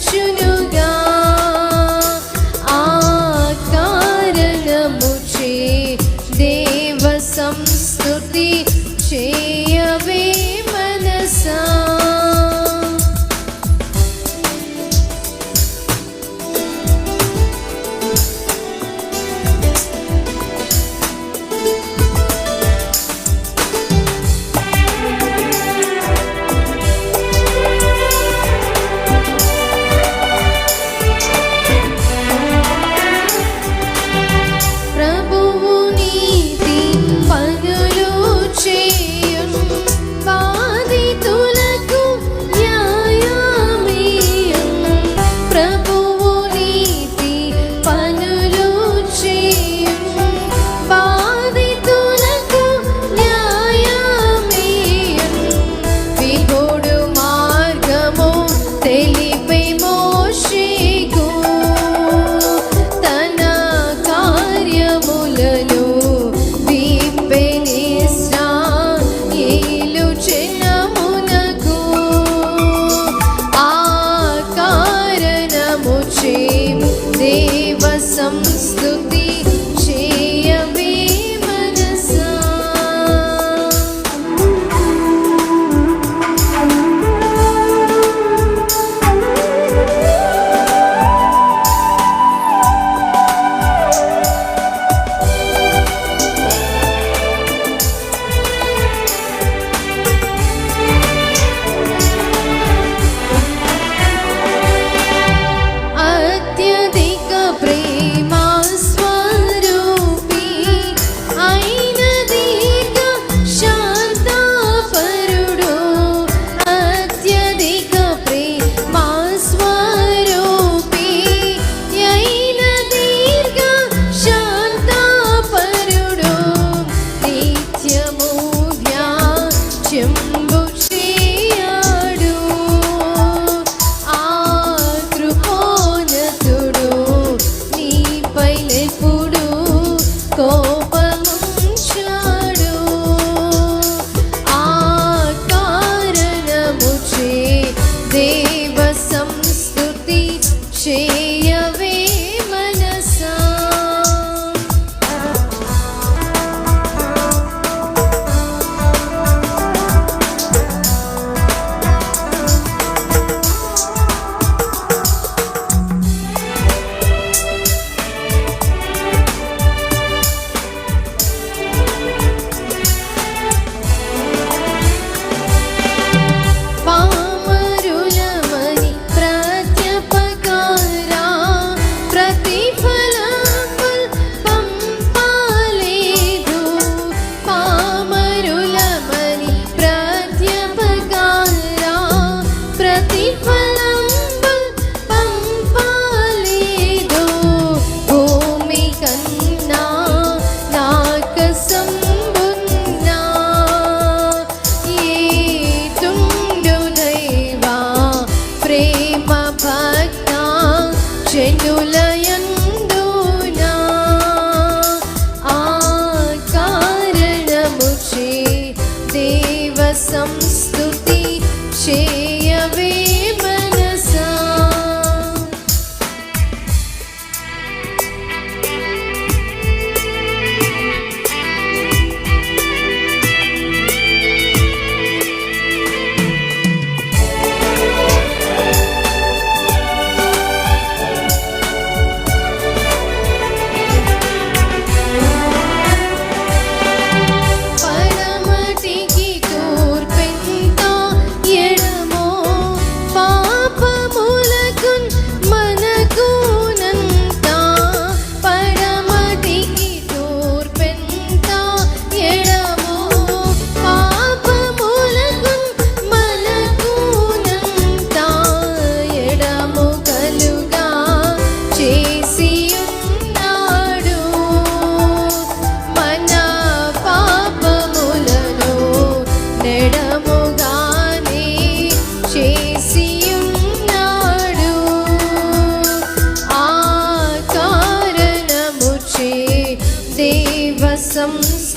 you still see. భక్త జనుల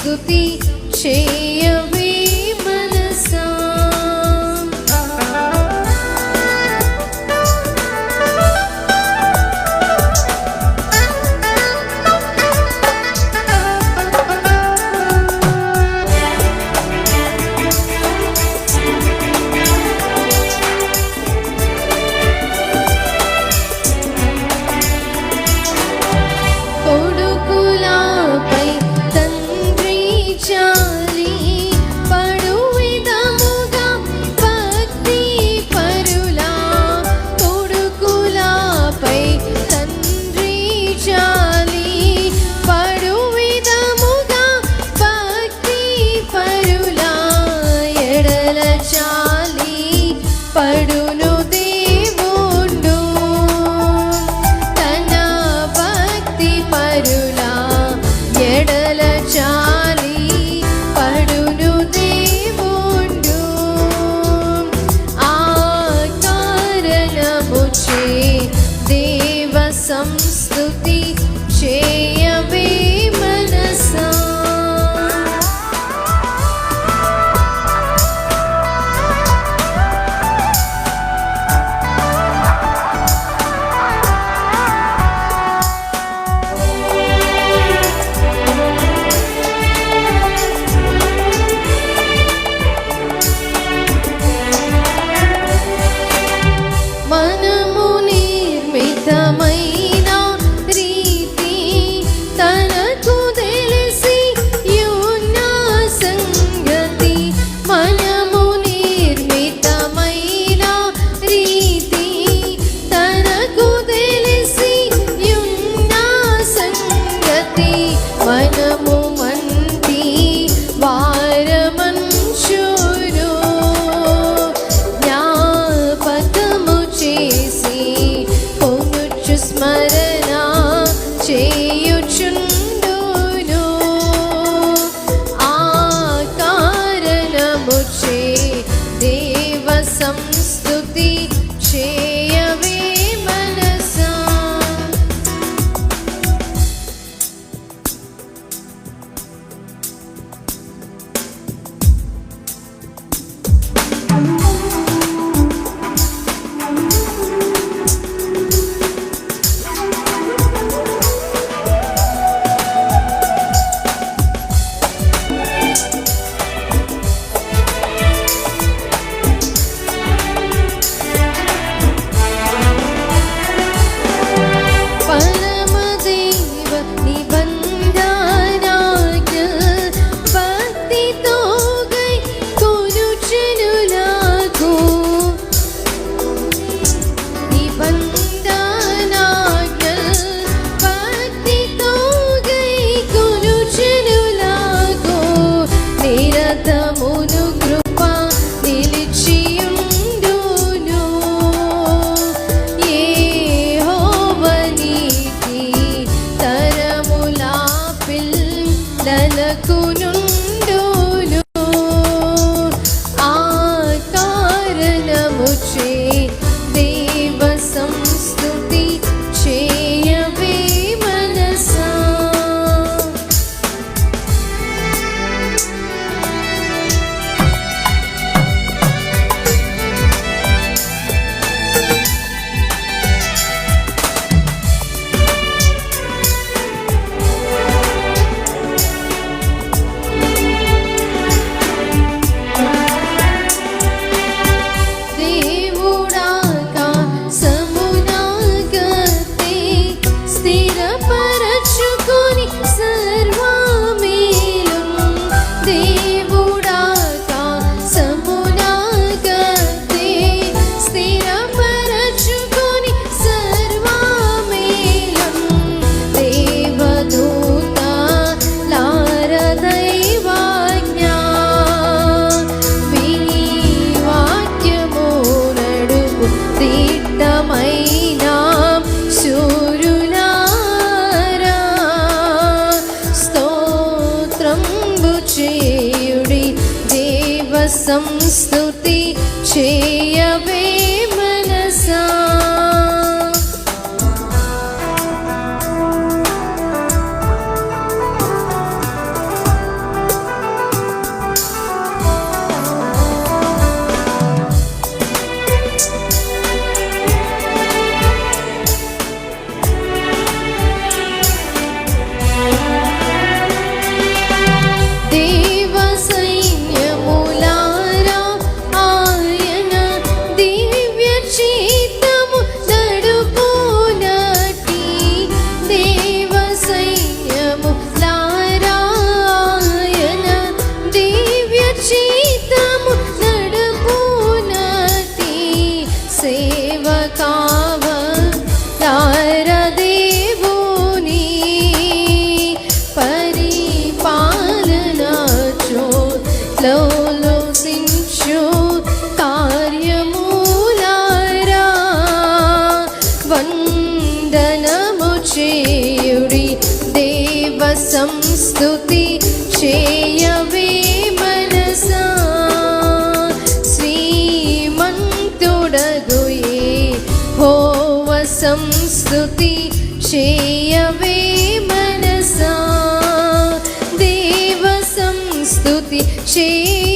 స్తుతి చేయ चचा madre. స్తోత్రము చేయుడి దేవ సంస్తుతి చేయవే మనసా. work హోవ సంస్తుతి చేయవే మనసా దేవ సంస్తుతి చేయ